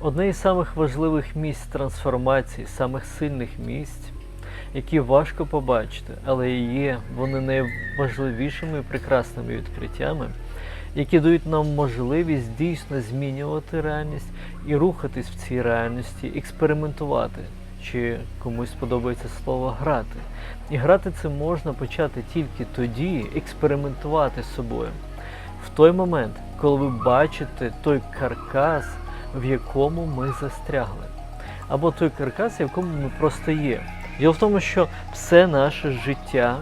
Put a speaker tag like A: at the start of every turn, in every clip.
A: Одне із самих важливих місць трансформації, самих сильних місць, які важко побачити, але і є вони найважливішими прекрасними відкриттями, які дають нам можливість дійсно змінювати реальність і рухатись в цій реальності, експериментувати. Чи комусь подобається слово грати. І грати це можна почати тільки тоді, експериментувати з собою. В той момент, коли ви бачите той каркас, в якому ми застрягли. Або той каркас, в якому ми просто є. Діло в тому, що все наше життя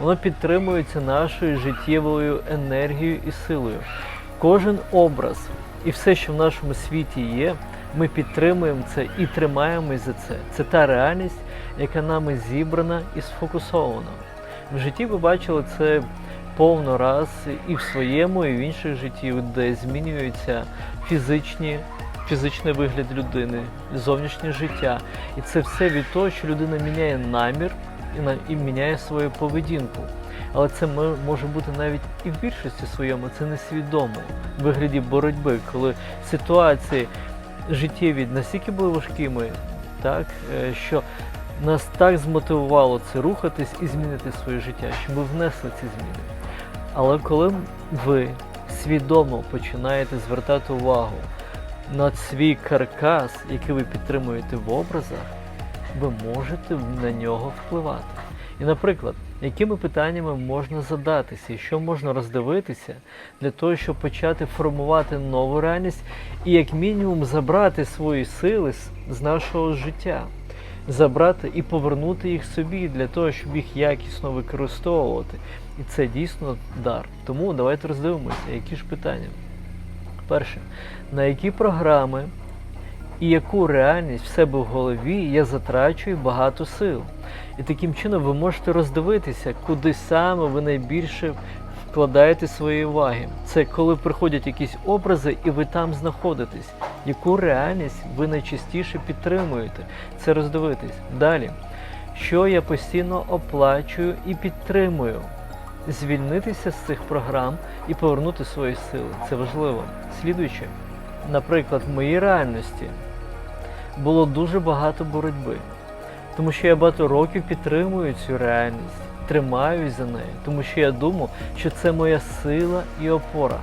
A: воно підтримується нашою життєвою енергією і силою. Кожен образ і все, що в нашому світі є, ми підтримуємо це і тримаємось за це. Це та реальність, яка нами зібрана і сфокусована. В житті ви бачили це повно раз і в своєму, і в інших житті, де змінюються фізичні, фізичний вигляд людини, зовнішнє життя. І це все від того, що людина міняє намір і, на, і міняє свою поведінку. Але це мо- може бути навіть і в більшості своєму, це несвідомо в вигляді боротьби, коли ситуації життєві настільки були важкими, так, е, що нас так змотивувало це рухатись і змінити своє життя, що ми внесли ці зміни. Але коли ви свідомо починаєте звертати увагу на свій каркас, який ви підтримуєте в образах, ви можете на нього впливати. І, наприклад, якими питаннями можна задатися і що можна роздивитися для того, щоб почати формувати нову реальність і, як мінімум, забрати свої сили з- нашого життя, забрати і повернути їх собі для того, щоб їх якісно використовувати. І це дійсно дар. Тому давайте роздивимося, які ж питання. Перше, на які програми і яку реальність в себе в голові я затрачую багато сил. І таким чином ви можете роздивитися, куди саме ви найбільше вкладаєте свої уваги. Це коли приходять якісь образи, і ви там знаходитесь. Яку реальність ви найчастіше підтримуєте? Це роздивитись. Далі, що я постійно оплачую і підтримую. Звільнитися з цих програм і повернути свої сили. Це важливо. Слідуючи, наприклад, в моїй реальності було дуже багато боротьби, тому що я багато років підтримую цю реальність, тримаюсь за нею, тому що я думав, що це моя сила і опора.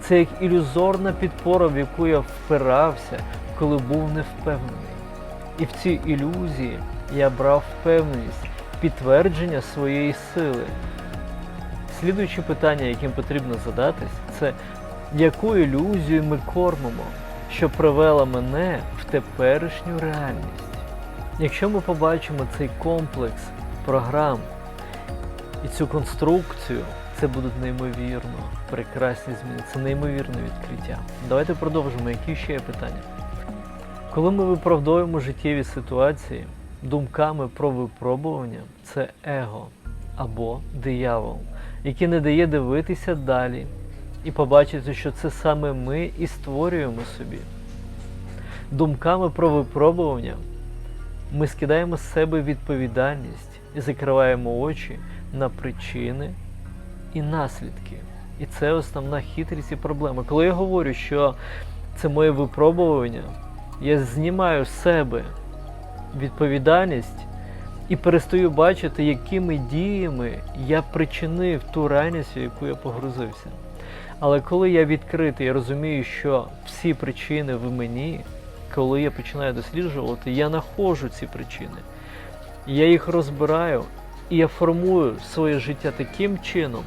A: Це як ілюзорна підпора, в яку я впирався, коли був невпевнений. І в цій ілюзії я брав впевненість, підтвердження своєї сили. Слідуюче питання, яким потрібно задатись, це яку ілюзію ми кормимо, що привела мене в теперішню реальність. Якщо ми побачимо цей комплекс програм і цю конструкцію, це будуть неймовірно прекрасні зміни, це неймовірне відкриття. Давайте продовжимо, які ще є питання. Коли ми виправдовуємо життєві ситуації думками про випробування, це его або диявол, який не дає дивитися далі і побачити, що це саме ми і створюємо собі. Думками про випробування ми скидаємо з себе відповідальність і закриваємо очі на причини і наслідки. І це основна хитрість і проблема. Коли я говорю, що це моє випробування, я знімаю себе відповідальність і перестаю бачити, якими діями я причинив ту реальність, в яку я погрузився. Але коли я відкритий, я розумію, що всі причини в мені, коли я починаю досліджувати, я знаходжу ці причини. Я їх розбираю і я формую своє життя таким чином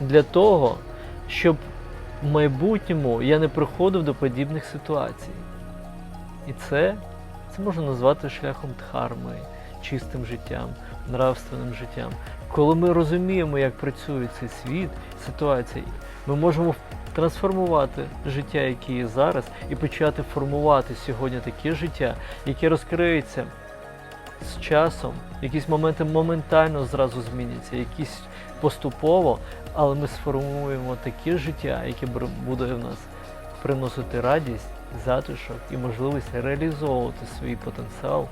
A: для того, щоб в майбутньому я не приходив до подібних ситуацій. І це, це можна назвати шляхом дхарми, чистим життям, нравственним життям. Коли ми розуміємо, як працює цей світ, ситуації, ми можемо трансформувати життя, яке є зараз, і почати формувати сьогодні таке життя, яке розкриється з часом, якісь моменти моментально зразу зміняться, якісь поступово, але ми сформуємо таке життя, яке буде в нас приносити радість, затишок і можливість реалізовувати свій потенціал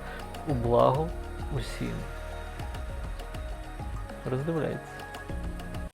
A: у благо усім. Роздивляйтесь.